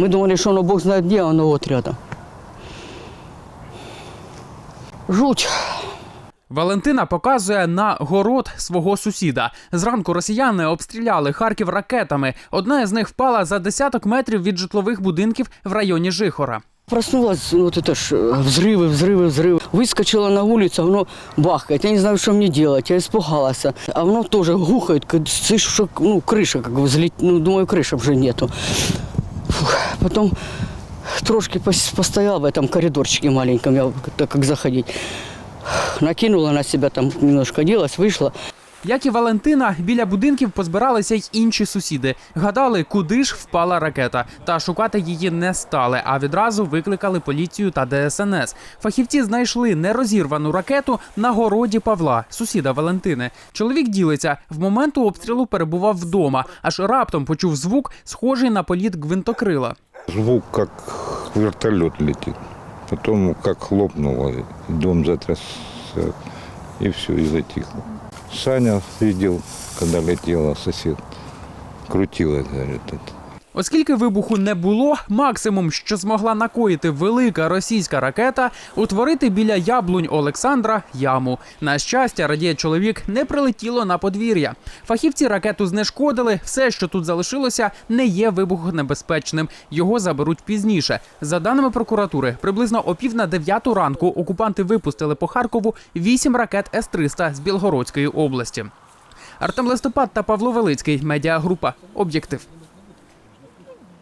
Мы думали, что оно бог знает где, а оно вот рядом. Жуть. Валентина показує на город свого сусіда. Зранку росіяни обстріляли Харків ракетами. Одна з них впала за десяток метрів від житлових будинків в районі Жихора. Проснулась, ну, вот это ж э, взрывы, взрывы, взрывы. Выскочила на улицу, оно бахает. Я не знаю, что мне делать. Я испугалась. А оно тоже гухает. как- Слышу, что ну, крыша как бы взлет... Ну, думаю, крыши уже нету. Фух. Потом трошки постоял в этом коридорчике маленьком, я так как заходить. Накинула на себя там, немножко оделась, вышла. Як і Валентина, біля будинків позбиралися й інші сусіди. Гадали, куди ж впала ракета. Та шукати її не стали, а відразу викликали поліцію та ДСНС. Фахівці знайшли нерозірвану ракету на городі Павла, сусіда Валентини. Чоловік ділиться, в момент обстрілу перебував вдома, аж раптом почув звук, схожий на політ гвинтокрила. Звук, как вертолет летит. Потом как хлопнуло, дом затрясся, и все, и затихло. Саня видел, когда летела сосед. крутилась, говорит, это. Оскільки вибуху не було, максимум, що змогла накоїти велика російська ракета, утворити біля яблунь Олександра яму. На щастя, радіє чоловік, не прилетіло на подвір'я. Фахівці ракету знешкодили. Все, що тут залишилося, не є вибухонебезпечним. Його заберуть пізніше. За даними прокуратури, приблизно о пів на дев'яту ранку окупанти випустили по Харкову вісім ракет С-300 з Білгородської області. Артем Листопад та Павло Велицький. Медіагрупа. Об'єктив.